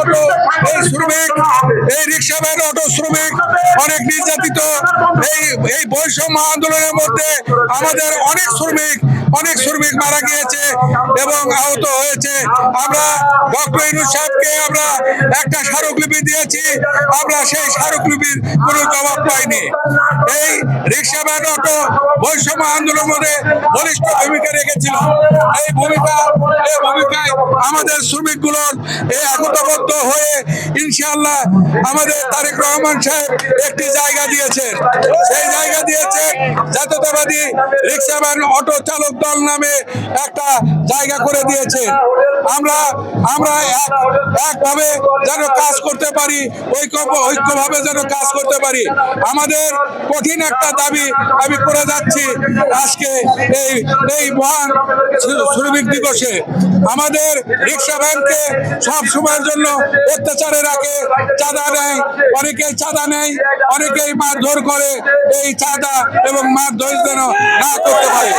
Auto এই শ্রমিক, এই রিক্সা ভ্যান অটো শ্রমিক, অনেক নির্যাতিত, এই এই বৈষম্য আন্দোলনের মধ্যে আমাদের অনেক শ্রমিক অনেক শ্রমিক মারা গিয়েছে এবং আহত হয়েছে। আমরা ডক্টর সাহেবকে আমরা একটা স্মারকলিপি দিয়েছি, আমরা সেই স্মারকলিপির কোনো জবাব পাইনি। এই রিক্সা ভ্যান অটো বৈষম্য আন্দোলন মধ্যে বলিষ্ঠ ভূমিকা রেখেছিল এই ভূমিকা, এই ভূমিকায় আমাদের শ্রমিকগুলোর এই একতাবদ্ধ হয়ে ইনশাআল্লাহ আমাদের তারেক রহমান সাহেব একটি জায়গা দিয়েছেন। সেই জায়গা দিয়েছেন জাতীয়তাবাদী রিক্সা ভ্যান অটো চালক দল নামে একটা জায়গা করে দিয়েছেন। আমরা আমরা এক, একভাবে যেন কাজ করতে পারি, ঐক্য, ঐক্যভাবে যেন কাজ করতে পারি। আমাদের কঠিন একটা দাবি আমি করে যাচ্ছি আজকে এই এই মহান শ্র- শ্রমিক দিবসে। আমাদের রিক্সা ভ্যানকে সব সময়ের জন্য অত্যাচারে রাখে চাঁদা নেয় অনেকেই চাঁদা নেয়, অনেকেই মারধর করে। এই চাঁদা এবং মারধর যেন না করতে পারে।